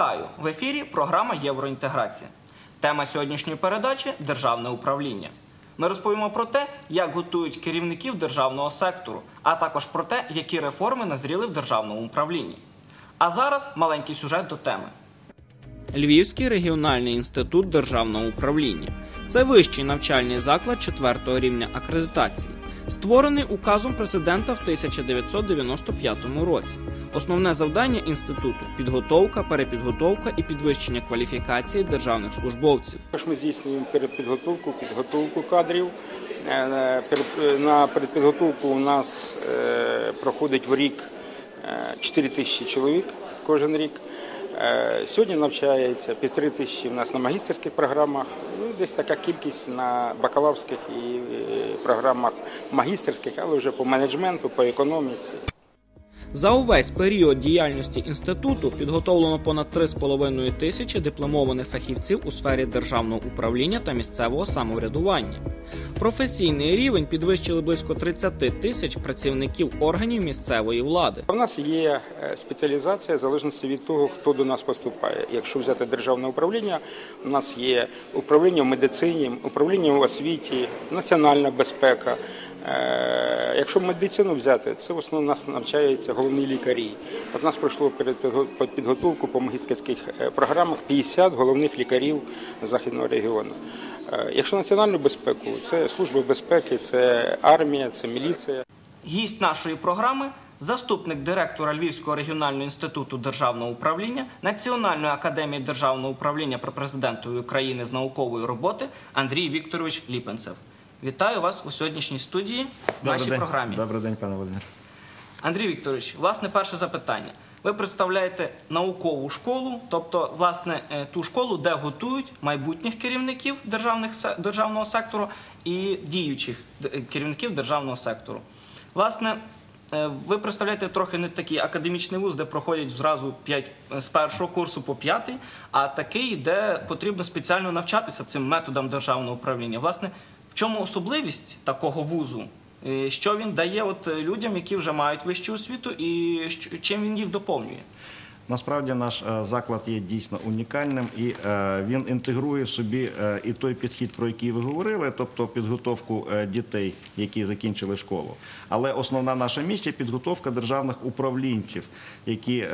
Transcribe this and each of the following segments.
Вітаю! В ефірі програма Євроінтеграція. Тема сьогоднішньої передачі державне управління. Ми розповімо про те, як готують керівників державного сектору, а також про те, які реформи назріли в державному управлінні. А зараз маленький сюжет до теми. Львівський регіональний інститут державного управління це вищий навчальний заклад четвертого рівня акредитації, створений указом президента в 1995 році. Основне завдання інституту підготовка, перепідготовка і підвищення кваліфікації державних службовців. Ми здійснюємо передпідготовку, підготовку кадрів. Е, На передпідготовку у нас е, проходить в рік е, 4 тисячі чоловік кожен рік. Е, Сьогодні навчається півтори тисячі у нас на магістерських програмах, ну, десь така кількість на бакалаврських і е, програмах магістерських, але вже по менеджменту, по економіці. За увесь період діяльності інституту підготовлено понад 3,5 тисячі дипломованих фахівців у сфері державного управління та місцевого самоврядування. Професійний рівень підвищили близько 30 тисяч працівників органів місцевої влади. У нас є е, спеціалізація в залежності від того, хто до нас поступає. Якщо взяти державне управління, у нас є управління в медицині, управління в освіті, національна безпека. Е, Якщо медицину взяти, це в основному нас навчаються головні лікарі. От нас пройшло перед підготовку по магістерських е, програмах 50 головних лікарів західного регіону. Е, Якщо національну безпеку, це служба безпеки, це армія, це міліція. Гість нашої програми заступник директора Львівського регіонального інституту державного управління Національної академії державного управління при президентові України з наукової роботи Андрій Вікторович Ліпенцев. Вітаю вас у сьогоднішній студії в нашій день. програмі. Добрий день, пане Володимир. Андрій Вікторович, власне, перше запитання. Ви представляєте наукову школу, тобто, власне, е, ту школу, де готують майбутніх керівників державних, се- державного сектору і діючих д- е, керівників державного сектору. Власне, е, ви представляєте трохи не такий академічний вуз, де проходять зразу 5, з першого курсу по п'ятий, а такий, де потрібно спеціально навчатися цим методам державного управління. Власне, в чому особливість такого вузу? Е, Що він дає от е, людям, які вже мають вищу освіту, і чим він їх доповнює? Насправді наш е, заклад є дійсно унікальним і він інтегрує собі і той підхід, про який ви говорили, тобто підготовку дітей, які закінчили школу. Але основна наша місія підготовка державних управлінців, які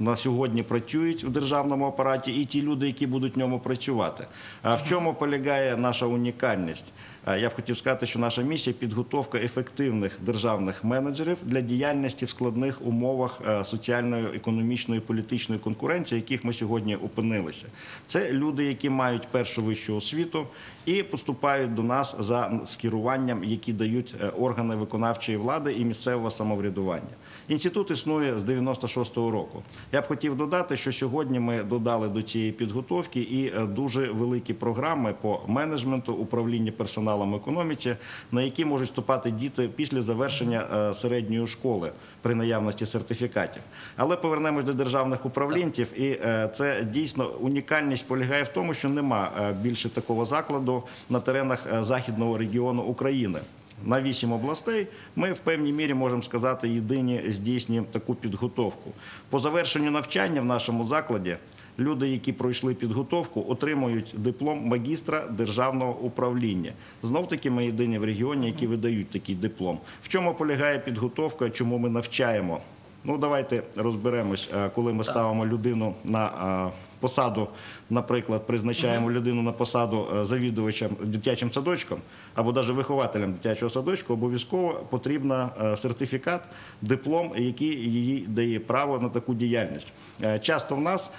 на сьогодні працюють у державному апараті, і ті люди, які будуть в ньому працювати. А в чому полягає наша унікальність? Я б хотів сказати, що наша місія підготовка ефективних державних менеджерів для діяльності в складних умовах е, соціальної, економічної, політичної конкуренції, яких ми сьогодні опинилися. Це люди, які мають першу вищу освіту і поступають до нас за скеруванням, які дають е, органи виконавчої влади і місцевого самоврядування. Інститут існує з 96-го року. Я б хотів додати, що сьогодні ми додали до цієї підготовки і е, дуже великі програми по менеджменту, управління персоналом економіці, на які можуть вступати діти після завершення е, середньої школи при наявності сертифікатів. Але повернемось до державних управлінців, і е, це дійсно унікальність полягає в тому, що нема більше такого закладу на теренах західного регіону України. На вісім областей ми в певній мірі можемо сказати єдині здійснюємо таку підготовку. По завершенню навчання в нашому закладі люди, які пройшли підготовку, отримують диплом магістра державного управління. Знов таки ми єдині в регіоні, які видають такий диплом. В чому полягає підготовка? Чому ми навчаємо? Ну давайте розберемось, е, коли ми ставимо людину на е, посаду, наприклад, призначаємо людину на посаду е, завідувачем дитячим садочком або навіть вихователем дитячого садочку, обов'язково потрібен сертифікат, диплом, який їй дає право на таку діяльність. Часто в нас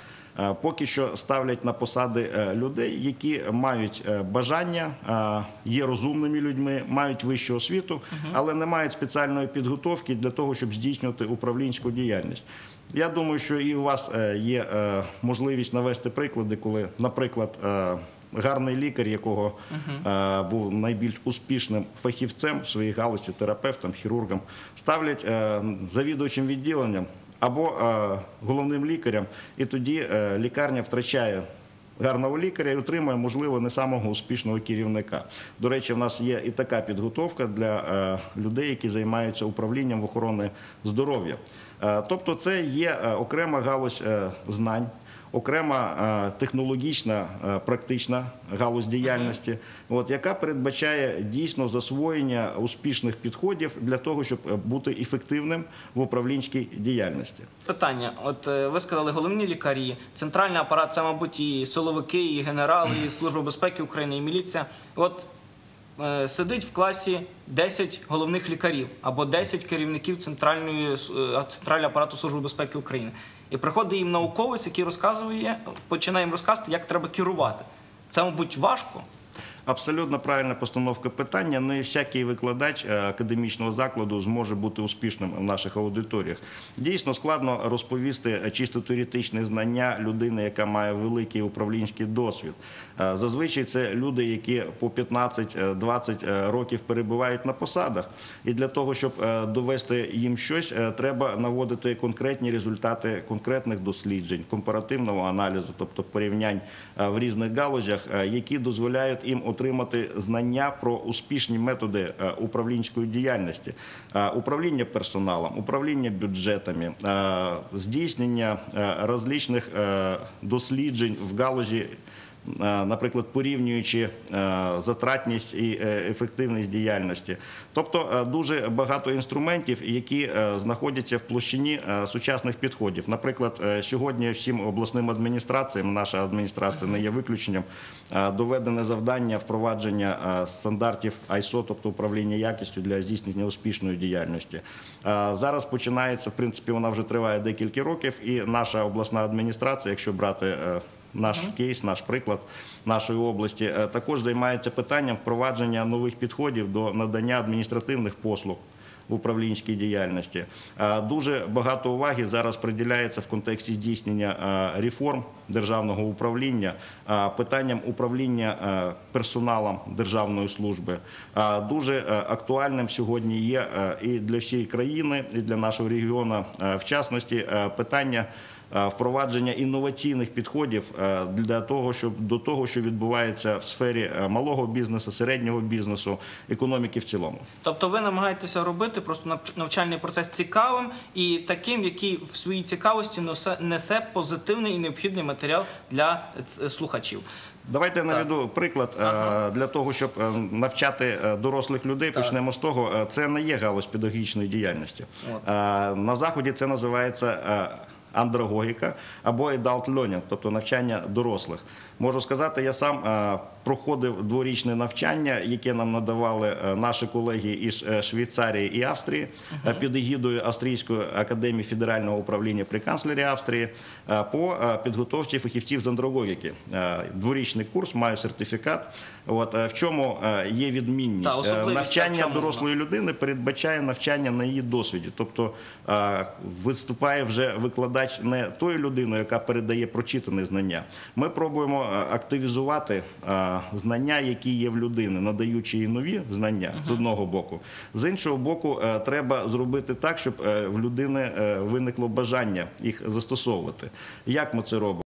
поки що ставлять на посади е, людей, які мають е, бажання, е, є розумними людьми, мають вищу освіту, але не мають спеціальної підготовки для того, щоб здійснювати управлінську діяльність. Я думаю, що і у вас е, є е, можливість навести приклади, коли, наприклад, е, гарний лікар, якого е, був найбільш успішним фахівцем в своїй галузі, терапевтом, хірургом, ставлять е, завідувачем відділенням або е, головним лікарем, і тоді е, лікарня втрачає гарного лікаря і отримує, можливо, не самого успішного керівника. До речі, в нас є і така підготовка для е, людей, які займаються управлінням в охорони здоров'я. Тобто, це є окрема галузь знань. Окрема е, технологічна е, практична галузь діяльності, от яка передбачає дійсно засвоєння успішних підходів для того, щоб е, бути ефективним в управлінській діяльності. Питання: от ви сказали, головні лікарі, центральний апарат, це, мабуть, і силовики, і генерали, і Служба безпеки України, і міліція. От сидить в класі 10 головних лікарів або 10 керівників центральної центрального апарату Служби безпеки України. І приходить їм науковець, який розказує, починає їм розказувати, як треба керувати. Це, мабуть, важко. Абсолютно правильна постановка питання. Не всякий викладач е, академічного закладу зможе бути успішним в наших аудиторіях. Дійсно складно розповісти е, чисто теоретичне знання людини, яка має великий управлінський досвід. Е, Зазвичай це люди, які по 15-20 років перебувають на посадах. І для того, щоб довести їм щось, треба наводити конкретні результати конкретних досліджень, компаративного аналізу, тобто порівнянь в різних галузях, які дозволяють їм отримати знання про успішні методи е, управлінської діяльності, Е, управління персоналом, управління бюджетами, е, здійснення различних досліджень в галузі. Е, Наприклад, порівнюючи е, затратність і е, ефективність діяльності, тобто дуже багато інструментів, які знаходяться в площині сучасних підходів. Наприклад, сьогодні всім обласним адміністраціям, наша адміністрація не є виключенням, доведене завдання впровадження стандартів ISO, тобто управління якістю для здійснення успішної діяльності. Зараз починається, в принципі, вона вже триває декілька років, і наша обласна адміністрація, якщо брати наш кейс, наш приклад нашої області, е, також займається питанням впровадження нових підходів до надання адміністративних послуг. В управлінській діяльності Е, дуже багато уваги зараз приділяється в контексті здійснення е, реформ державного управління, питанням управління персоналом державної служби. Дуже актуальним сьогодні є і для всієї країни, і для нашого регіону, в частності, питання впровадження інноваційних підходів е, для того, щоб до того, що відбувається в сфері е, малого бізнесу, середнього бізнесу, економіки в цілому. Тобто ви намагаєтеся робити просто навч- навчальний процес цікавим і таким, який в своїй цікавості несе, несе позитивний і необхідний матеріал для слухачів. Давайте наведу приклад е, для того, щоб е, навчати е, дорослих людей. Так. Почнемо з того, е, це не є галузь педагогічної діяльності. От. Е, На заході це називається е, андрогогіка або adult learning, тобто навчання дорослих. Можу сказати, я сам е, проходив дворічне навчання, яке нам надавали е, наші колеги із е, Швейцарії і Австрії під егідою Австрійської академії федерального управління при канцлері Австрії по підготовці фахівців з андрогогіки. Дворічний курс, маю сертифікат. От в чому є відмінність Та, навчання дорослої людини передбачає навчання на її досвіді. Тобто виступає вже викладач не тою людиною, яка передає прочитане знання. Ми пробуємо е, активізувати е, знання, які є в людини, надаючи їй нові знання з одного боку. З іншого боку, е, треба зробити так, щоб в людини виникло бажання їх застосовувати. Як ми це робимо?